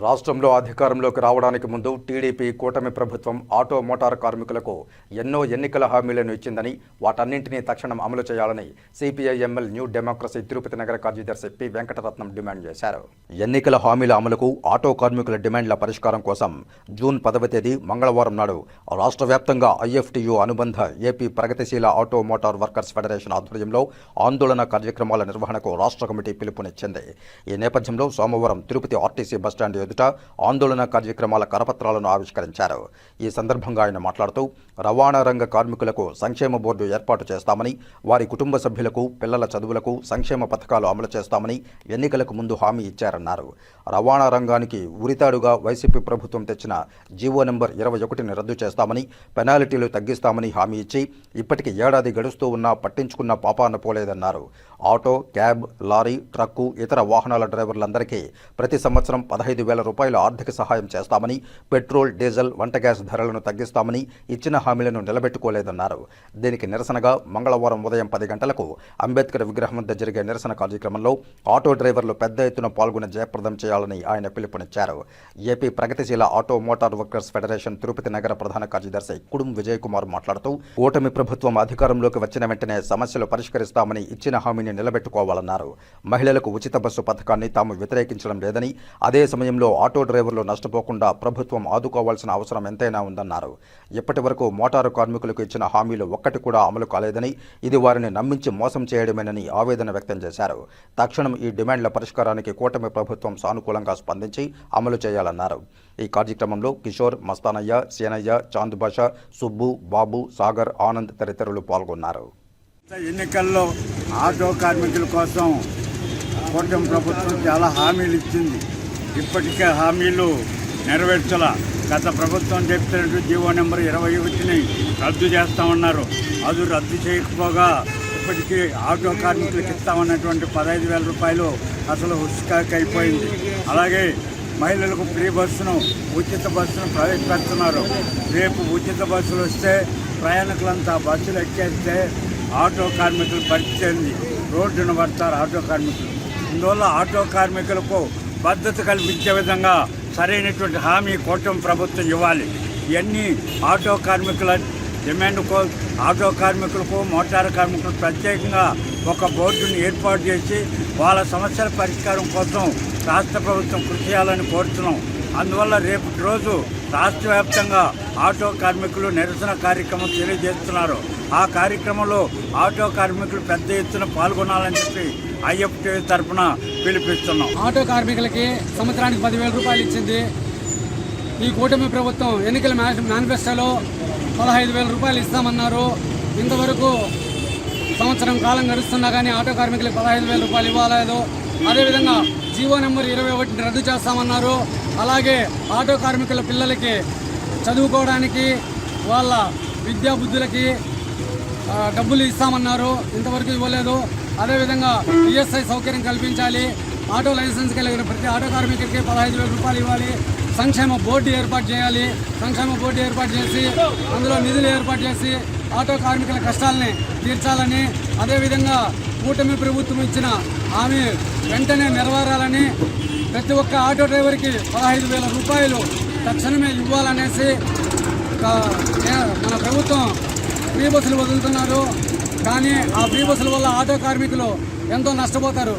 రాష్ట్రంలో అధికారంలోకి రావడానికి ముందు టీడీపీ కూటమి ప్రభుత్వం ఆటో మోటార్ కార్మికులకు ఎన్నో ఎన్నికల హామీలను ఇచ్చిందని వాటన్నింటినీ తక్షణం అమలు చేయాలని CPI ML new democracy Tirupati నగర కార్యదర్శి పి. వెంకటరత్నం డిమాండ్ చేశారు. ఎన్నికల హామీల అమలుకు ఆటో కార్మికుల డిమాండ్ల పరిష్కారం కోసం జూన్ పదవ తేదీ మంగళవారం నాడు రాష్ట్ర వ్యాప్తంగా ఐఎఫ్టియు అనుబంధ ఏపీ ప్రగతిశీల ఆటో మోటార్ వర్కర్స్ ఫెడరేషన్ ఆధ్వర్యంలో ఆందోళన కార్యక్రమాల నిర్వహణకు రాష్ట్ర కమిటీ పిలుపునిచ్చింది. ఈ నేపథ్యంలో సోమవారం తిరుపతి ఆర్టీసీ బస్టాండ్ ఎదుట ఆందోళన కార్యక్రమాల కరపత్రాలను ఆవిష్కరించారు. ఈ సందర్భంగా ఆయన మాట్లాడుతూ రవాణా రంగ కార్మికులకు సంక్షేమ బోర్డు ఏర్పాటు చేస్తామని వారి కుటుంబ సభ్యులకు పిల్లల చదువులకు సంక్షేమ పథకాలు అమలు చేస్తామని ఎన్నికలకు ముందు హామీ ఇచ్చారన్నారు. రవాణా రంగానికి ఉరితాడుగా వైసీపీ ప్రభుత్వం తెచ్చిన జీవో నెంబర్ ఇరవై ఒకటిని రద్దు చేస్తామని పెనాల్టీలు తగ్గిస్తామని హామీ ఇచ్చి ఇప్పటికి ఏడాది గడుస్తూ ఉన్నా పట్టించుకున్న పాపాన పోలేదన్నారు. ఆటో క్యాబ్ లారీ ట్రక్కు ఇతర వాహనాల డ్రైవర్లందరికీ ప్రతి సంవత్సరం పదహైదు వేల రూపాయల ఆర్థిక సహాయం చేస్తామని పెట్రోల్ డీజిల్ వంట గ్యాస్ ధరలను తగ్గిస్తామని ఇచ్చిన హామీలను నిలబెట్టుకోలేదన్నారు. దీనికి నిరసనగా మంగళవారం ఉదయం పది గంటలకు అంబేద్కర్ విగ్రహం వద్ద జరిగే నిరసన కార్యక్రమంలో ఆటో డ్రైవర్లు పెద్ద ఎత్తున పాల్గొని జయప్రదం చేయాలని ఆయన పిలుపునిచ్చారు. ఏపీ ప్రగతిశీల auto motor workers federation Tirupati నగర ప్రధాన కార్యదర్శి కుడుం విజయ్ కుమార్ మాట్లాడుతూ ఓటమి ప్రభుత్వం అధికారంలోకి వచ్చిన వెంటనే సమస్యలు పరిష్కరిస్తామని ఇచ్చిన హామీని నిలబెట్టుకోవాలన్నారు. మహిళలకు ఉచిత బస్సు పథకాన్ని తాము వ్యతిరేకించడం లేదని అదే సమయం సమయంలో ఆటో డ్రైవర్లు నష్టపోకుండా ప్రభుత్వం ఆదుకోవాల్సిన అవసరం ఎంతైనా ఉందన్నారు. ఇప్పటి వరకు మోటారు కార్మికులకు ఇచ్చిన హామీలు ఒక్కటి కూడా అమలు కాలేదని ఇది వారిని నమ్మించి మోసం చేయడమేనని ఆవేదన వ్యక్తం చేశారు. తక్షణం ఈ డిమాండ్ల పరిష్కారానికి కూటమి ప్రభుత్వం సానుకూలంగా స్పందించి అమలు చేయాలన్నారు. ఈ కార్యక్రమంలో కిషోర్ మస్తానయ్య సేనయ్య చాంద్ బాషా సుబ్బు బాబు సాగర్ ఆనంద్ తదితరులు పాల్గొన్నారు. ఎన్నికల్లో ఆటో కార్మికుల కోసం కూటమి ప్రభుత్వం చాలా హామీలు ఇచ్చింది. ఇప్పటికే హామీలు నెరవేర్చల? గత ప్రభుత్వం చెప్పినట్టు జీవో నెంబర్ ఇరవై ఒకటిని రద్దు చేస్తామన్నారు. అది రద్దు చేయకపోగా ఇప్పటికీ ఆటో కార్మికులకు ఇస్తామన్నటువంటి పదహైదు వేల రూపాయలు అసలు హుస్కాక్ అయిపోయింది. అలాగే మహిళలకు ఫ్రీ బస్సును ఉచిత బస్సును ప్రవేశపెడుతున్నారు. రేపు ఉచిత బస్సులు వస్తే ప్రయాణికులంతా బస్సులు ఎక్కేస్తే ఆటో కార్మికులు పరిస్థితి రోడ్డున పడతారు ఆటో కార్మికులు. అందువల్ల ఆటో కార్మికులకు భద్రత కల్పించే విధంగా సరైనటువంటి హామీ కూటమి ప్రభుత్వం ఇవ్వాలి. ఇవన్నీ ఆటో కార్మికుల డిమాండ్ కో ఆటో కార్మికులకు మోటార్ కార్మికులకు ప్రత్యేకంగా ఒక బోర్డుని ఏర్పాటు చేసి వాళ్ళ సమస్యల పరిష్కారం కోసం రాష్ట్ర ప్రభుత్వం కృషి చేయాలని కోరుతున్నాం. అందువల్ల రేపటి రోజు రాష్ట్ర వ్యాప్తంగా ఆటో కార్మికులు నిరసన కార్యక్రమం తెలియజేస్తున్నారు. ఆ కార్యక్రమంలో ఆటో కార్మికులు పెద్ద ఎత్తున పాల్గొనాలని చెప్పి ఐఎఫ్టీ తరఫున పిలిపిస్తున్నాం. ఆటో కార్మికులకి సంవత్సరానికి పదివేల రూపాయలు ఇచ్చింది. ఈ కూటమి ప్రభుత్వం ఎన్నికల మేనిఫెస్టోలో పదహైదు వేల రూపాయలు ఇస్తామన్నారు. ఇంతవరకు సంవత్సరం కాలం గడుస్తున్నా కానీ ఆటో కార్మికులకు పదహైదు వేల రూపాయలు ఇవ్వలేదు. అదేవిధంగా జీవో నెంబర్ ఇరవై ఒకటిని రద్దు చేస్తామన్నారు. అలాగే ఆటో కార్మికుల పిల్లలకి చదువుకోవడానికి వాళ్ళ విద్యా బుద్ధులకి డబ్బులు ఇస్తామన్నారు. ఇంతవరకు ఇవ్వలేదు. అదేవిధంగా ఈఎస్ఐ సౌకర్యం కల్పించాలి. ఆటో లైసెన్స్ కలిగిన ప్రతి ఆటో కార్మికుడికి పదహైదు వేల రూపాయలు ఇవ్వాలి. సంక్షేమ బోర్డు ఏర్పాటు చేయాలి. సంక్షేమ బోర్డు ఏర్పాటు చేసి అందులో నిధులు ఏర్పాటు చేసి ఆటో కార్మికుల కష్టాలని తీర్చాలని అదేవిధంగా కూటమి ప్రభుత్వం ఇచ్చిన హామీ వెంటనే నెరవేరాలని ప్రతి ఒక్క ఆటో డ్రైవర్కి పదహైదు వేల రూపాయలు తక్షణమే ఇవ్వాలనేసి మన ప్రభుత్వం ఫ్రీ బస్సులు వదులుతున్నారు. కానీ ఆ ఫ్రీ బస్సుల వల్ల ఆటో కార్మికులు ఎంతో నష్టపోతారు.